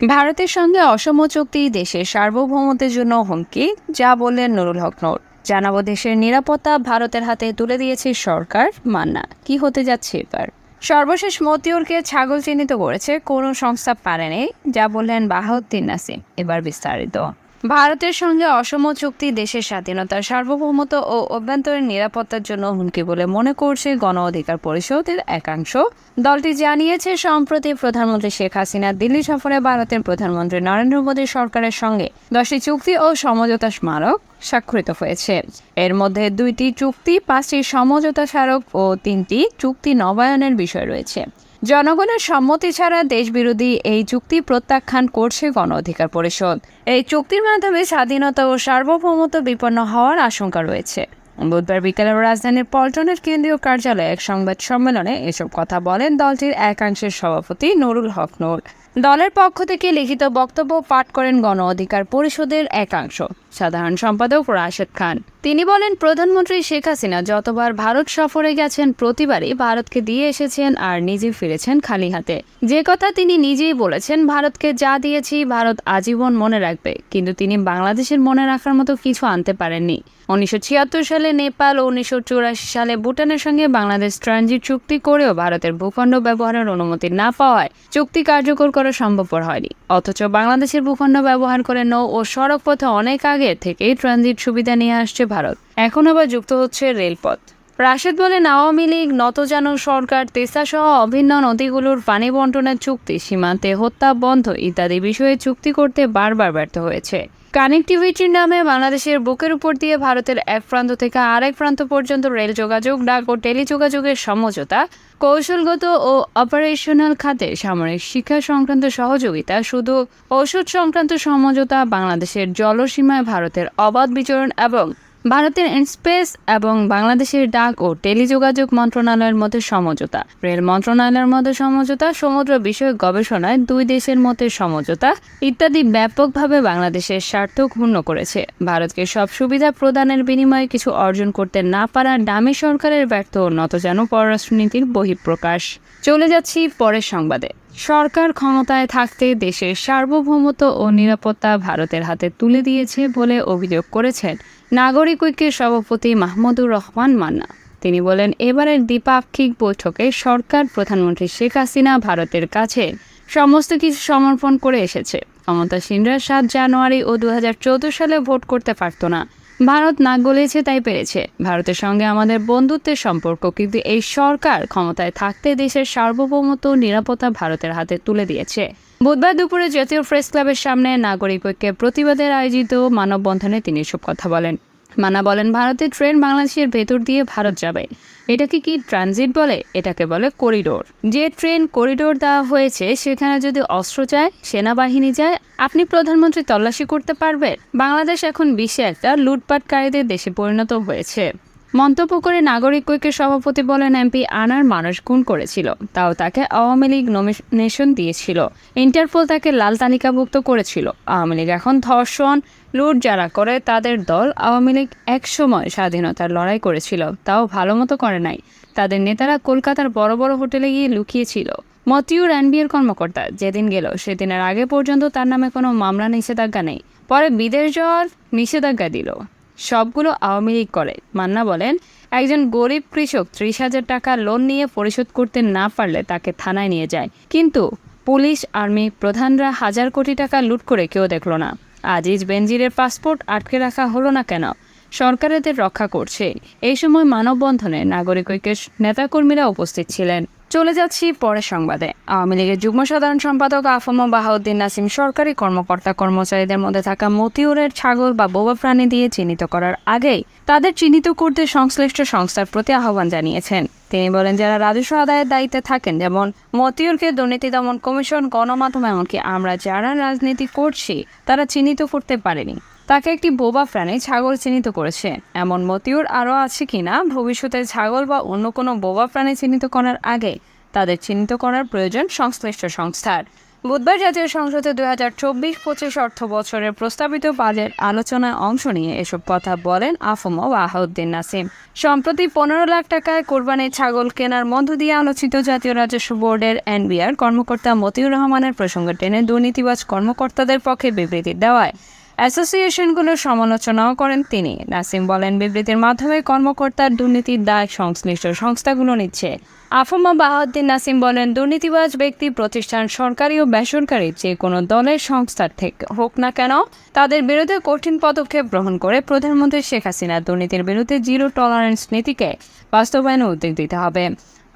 ভারতের সঙ্গে অসম চুক্তি, দেশের সার্বভৌমত্বের জন্য হুমকি, যা বললেন নুরুল হক নোর জানাব, দেশের নিরাপত্তা ভারতের হাতে তুলে দিয়েছে সরকার মান্না। কি হতে যাচ্ছে এবার? সর্বশেষ মতিউরকে ছাগল চিহ্নিত করেছে, কোনো সংস্থা পারেনি, যা বললেন বাহাউদ্দিন নাসিম। এবার বিস্তারিত। ভারতের সঙ্গে অসম চুক্তি, দেশের স্বাধীনতার সার্বভৌমত্ব ও অভ্যন্তরীণ নিরাপত্তার জন্য হুমকি বলে মনে করছে গণ অধিকার পরিষদের একাংশ। দলটি জানিয়েছে, সম্প্রতি প্রধানমন্ত্রী শেখ হাসিনা দিল্লি সফরে ভারতের প্রধানমন্ত্রী নরেন্দ্র মোদী সরকারের সঙ্গে দশটি চুক্তি ও সমঝোতা স্মারক স্বাক্ষরিত হয়েছে। এর মধ্যে দুইটি চুক্তি, পাঁচটি সমঝোতা স্মারক ও তিনটি চুক্তি নবায়নের বিষয় রয়েছে। জনগণের সম্মতি ছাড়া দেশবিরোধী এই চুক্তি প্রত্যাখ্যান করছে গণ অধিকার পরিষদ। এই চুক্তির মাধ্যমে স্বাধীনতা ও সার্বভৌমত্ব বিপন্ন হওয়ার আশঙ্কা রয়েছে। বুধবার বিকেলে রাজধানীর পল্টনের কেন্দ্রীয় কার্যালয়ে এক সংবাদ সম্মেলনে এসব কথা বলেন দলটির একাংশের সভাপতি নুরুল হক নুর। দলের পক্ষ থেকে লিখিত বক্তব্য পাঠ করেন গণ অধিকার পরিষদের একাংশ। সাধারণ সম্পাদক রাশেদ খান। তিনি বলেন, প্রধানমন্ত্রী শেখ হাসিনা যতবার ভারত সফরে গেছেন, প্রতিবারই ভারতকে দিয়ে এসেছেন আর নিজে ফিরেছেন খালি হাতে। যে কথা তিনি নিজেই বলেছেন, ভারতকে যা দিয়েছি, ভারত আজীবন মনে রাখবে। কিন্তু তিনি বাংলাদেশের মনে রাখার মতো কিছু আনতে পারেননি। উনিশশো ছিয়াত্তর সালে নেপাল ও উনিশশো চুরাশি সালে ভুটানের সঙ্গে বাংলাদেশ ট্রানজিট চুক্তি করেও ভারতের ভূখণ্ড ব্যবহারের অনুমতি না পাওয়ায় চুক্তি কার্যকর করা সম্ভবপর হয়নি। অথচ বাংলাদেশের ভূখণ্ড ব্যবহার করে নৌ ও সড়ক পথে অনেক আগে থেকেই ট্রানজিট সুবিধা নিয়ে আসছে ভারত। এখন আবার যুক্ত হচ্ছে রেলপথ। রাশেদ বলেন, আওয়ামী লীগ, নতজানু সরকার তেসা সহ অভিন্ন নদীগুলোর পানি বন্টনের চুক্তি, সীমান্তে হত্যা বন্ধ ইত্যাদি বিষয়ে চুক্তি করতে বারবার ব্যর্থ হয়েছে। কানেক্টিভিটির নামে বাংলাদেশের বুকের উপর দিয়ে ভারতের এক প্রান্ত থেকে আরেক প্রান্ত পর্যন্ত রেল যোগাযোগ, ডাক ও টেলিযোগাযোগের সমঝোতা, কৌশলগত ও অপারেশনাল খাতে সামরিক শিক্ষা সংক্রান্ত সহযোগিতা, শুধু ঔষধ সংক্রান্ত সমঝোতা, বাংলাদেশের জলসীমায় ভারতের অবাধ বিচরণ এবং ভারতের স্পেস এবং বাংলাদেশের ডাক ও টেলিযোগাযোগ মন্ত্রণালয়ের মধ্যে সমঝোতা। রেল মন্ত্রণালয়ের মধ্যে সমঝোতা, সমুদ্র বিষয়ক গবেষণায় দুই দেশের মধ্যে সমঝোতা ইত্যাদি ব্যাপকভাবে বাংলাদেশের স্বার্থ ক্ষুণ্ণ করেছে। ভারতকে সব সুবিধা প্রদানের বিনিময়ে কিছু অর্জন করতে না পারা ডামি সরকারের ব্যর্থ ও নতজানু পররাষ্ট্রনীতির বহিঃপ্রকাশ। চলে যাচ্ছি পরের সংবাদে। সরকার ক্ষমতায় থাকতে দেশের সার্বভৌমত্ব ও নিরাপত্তা ভারতের হাতে তুলে দিয়েছে বলে অভিযোগ করেছেন নাগরিক ঐক্যের সভাপতি মাহমুদুর রহমান মান্না। তিনি বলেন, এবারের দ্বিপাক্ষিক বৈঠকে সরকার প্রধানমন্ত্রী শেখ হাসিনা ভারতের কাছে সমস্ত কিছু সমর্পণ করে এসেছে। ক্ষমতাসীনরা সাত জানুয়ারি ও দু হাজার চৌদ্দ সালে ভোট করতে পারত না। ভারত না গলেছে তাই পেরেছে। ভারতের সঙ্গে আমাদের বন্ধুত্বের সম্পর্ক, কিন্তু এই সরকার ক্ষমতায় থাকতে দেশের সার্বভৌমত্ব নিরাপত্তা ভারতের হাতে তুলে দিয়েছে। বুধবার দুপুরে জাতীয় প্রেস ক্লাবের সামনে নাগরিক ঐক্যের প্রতিবাদের আয়োজিত মানববন্ধনে তিনি এসব কথা বলেন। মানা বলেন ভারতের ট্রেন বাংলাদেশের ভেতর দিয়ে ভারত যাবে। এটাকে কি ট্রানজিট বলে? এটাকে বলে করিডোর। যে ট্রেন করিডোর দেওয়া হয়েছে, সেখানে যদি অস্ত্র যায় সেনাবাহিনী যায়, আপনি প্রধানমন্ত্রী তল্লাশি করতে পারবেন। বাংলাদেশ এখন বিশ্বে একটা লুটপাটকারীদের দেশে পরিণত হয়েছে। মন্তব্য করে নাগরিক ঐক্যের সভাপতি বলেন, এমপি আনার মানুষ গুণ করেছিল, তাও তাকে আওয়ামী লীগ নমিনেশন দিয়েছিল। ইন্টারপোল তাকে লাল তালিকাভুক্ত করেছিল। আওয়ামী লীগ এখন ধর্ষণ, লুট যারা করে, তাদের দল আওয়ামী লীগ একসময় স্বাধীনতার লড়াই করেছিল, তাও ভালো মতো করে নাই। তাদের নেতারা কলকাতার বড় বড় হোটেলে গিয়ে লুকিয়েছিল। মতিউর এনবিএর কর্মকর্তা যেদিন গেল, সেদিনের আগে পর্যন্ত তার নামে কোনো মামলা নিষেধাজ্ঞা নেই। পরে বিদেশ যাওয়ার নিষেধাজ্ঞা দিল। সবগুলো আওয়ামী লীগ করে। মান্না বলেন, একজন গরিব কৃষক ত্রিশ হাজার টাকা লোন নিয়ে পরিশোধ করতে না পারলে তাকে থানায় নিয়ে যায়। কিন্তু পুলিশ, আর্মি প্রধানরা হাজার কোটি টাকা লুট করে কেউ দেখল না। আজিজ বেনজিরের পাসপোর্ট আটকে রাখা হলো না কেন? সরকার এদের রক্ষা করছে। এই সময় মানববন্ধনে নাগরিক ঐক্যের নেতাকর্মীরা উপস্থিত ছিলেন। চলে যাচ্ছি পরের সংবাদে। আওয়ামী লীগের যুগ্ম সাধারণ সম্পাদক আফম বাহাউদ্দিন নাসিম সরকারি কর্মকর্তা কর্মচারীদের মধ্যে থাকা মতিউরের ছাগল বা বোবা প্রাণী দিয়ে চিহ্নিত করার আগেই তাদের চিহ্নিত করতে সংশ্লিষ্ট সংস্থার প্রতি আহ্বান জানিয়েছেন। তিনি বলেন, যারা রাজস্ব আদায়ের দায়িত্বে থাকেন, যেমন মতিউরকে দুর্নীতি দমন কমিশন, গণমাধ্যম, এমনকি আমরা যারা রাজনীতি করছি, তারা চিহ্নিত করতে পারেনি। তাকে একটি বোবা প্রাণী ছাগল চিহ্নিত করেছে। এমন মতিউর আরও আছে কিনা, ভবিষ্যতে ছাগল বা অন্য কোনো বোবা প্রাণী চিহ্নিত করার আগে তাদের চিহ্নিত করার প্রয়োজন সংশ্লিষ্ট সংস্থার। বুধবার জাতীয় সংসদে দুই হাজার চব্বিশ পঁচিশ অর্থ বছরের প্রস্তাবিত বাজেট আলোচনায় অংশ নিয়ে এসব কথা বলেন আফম ওয়াহাউদ্দিন নাসিম। সম্প্রতি পনেরো লাখ টাকায় কোরবানির ছাগল কেনার মধ্য দিয়ে আলোচিত জাতীয় রাজস্ব বোর্ডের এনবিআর কর্মকর্তা মতিউর রহমানের প্রসঙ্গ টেনে দুর্নীতিবাজ কর্মকর্তাদের পক্ষে বিবৃতি দেওয়ায়। অ্যাসোসিয়েশনগুলোর সমালোচনাও করেন তিনি। নাসিম বলেন, বিবৃতির মাধ্যমে কর্মকর্তার দুর্নীতির দায় সংশ্লিষ্ট সংস্থাগুলো নিচ্ছে। আফমা বাহাউদ্দিন নাসিম বলেন, দুর্নীতিবাজ ব্যক্তি, প্রতিষ্ঠান সরকারি ও বেসরকারি, যে কোনো দলের সংস্থার থেকে হোক না কেন, তাদের বিরুদ্ধে কঠিন পদক্ষেপ গ্রহণ করে প্রধানমন্ত্রী শেখ হাসিনা দুর্নীতির বিরুদ্ধে জিরো টলারেন্স নীতিকে বাস্তবায়নে উদ্যোগ দিতে হবে।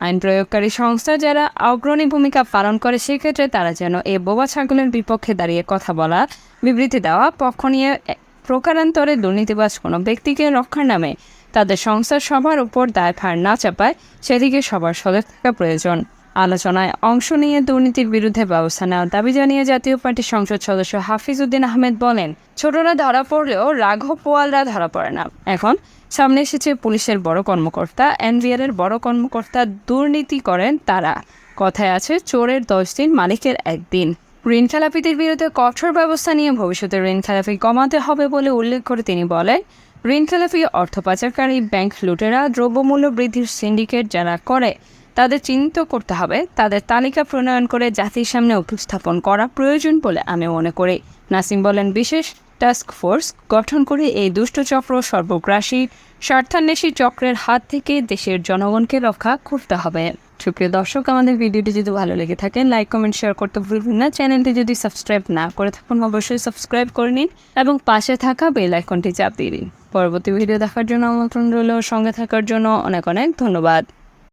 আইন প্রয়োগকারী সংস্থা যারা অগ্রণী ভূমিকা পালন করে সেক্ষেত্রে তারা যেন এ বোবা ছাগলের বিপক্ষে দাঁড়িয়ে কথা বলা বিবৃতি দেওয়া, পক্ষ নিয়ে প্রকারান্তরে দুর্নীতিবাজ কোনো ব্যক্তিকে রক্ষার নামে তাদের সংস্থার সবার উপর দায়ভার না চাপায় সেদিকে সবার সজাগ থাকা প্রয়োজন। আলোচনায় অংশ নিয়ে দুর্নীতির বিরুদ্ধে ব্যবস্থা নেওয়ার দাবি জানিয়ে জাতীয় পার্টির সংসদ সদস্য হাফিজ উদ্দিন আহমেদ বলেন, ছোটরা ধরা পড়লেও রাঘব পোয়ালরা ধরা পড়ে না। এখন সামনে এসেছে পুলিশের বড় কর্মকর্তা এনভিআর এর বড় কর্মকর্তা দুর্নীতি করেন তারা। কথায় আছে, চোরের দশ দিন মালিকের একদিন। ঋণ খেলাপিদের বিরুদ্ধে কঠোর ব্যবস্থা নিয়ে ভবিষ্যতে ঋণ খেলাপি কমাতে হবে বলে উল্লেখ করে তিনি বলেন ঋণ খেলাপি অর্থ পাচারকারী ব্যাংক লুটেরা দ্রব্যমূল্য বৃদ্ধির সিন্ডিকেট যারা করে তাদের চিহ্নিত করতে হবে, তাদের তালিকা প্রণয়ন করে জাতির সামনে উপস্থাপন করা প্রয়োজন বলে আমি মনে করি। নাসিম বলেন, বিশেষ টাস্ক ফোর্স গঠন করে এই দুষ্ট চক্র সর্বগ্রাসী, স্বার্থান্বেষী চক্রের হাত থেকে দেশের জনগণকে রক্ষা করতে হবে। সুপ্রিয় দর্শক, আমাদের ভিডিওটি যদি ভালো লেগে থাকে লাইক কমেন্ট শেয়ার করতে ভুলবেন না। চ্যানেলটি যদি সাবস্ক্রাইব না করে থাকুন, অবশ্যই সাবস্ক্রাইব করে নিন এবং পাশে থাকা বেল আইকনটি চাপ দিয়ে দিন। পরবর্তী ভিডিও দেখার জন্য আমন্ত্রণ রইল। সঙ্গে থাকার জন্য অনেক অনেক ধন্যবাদ।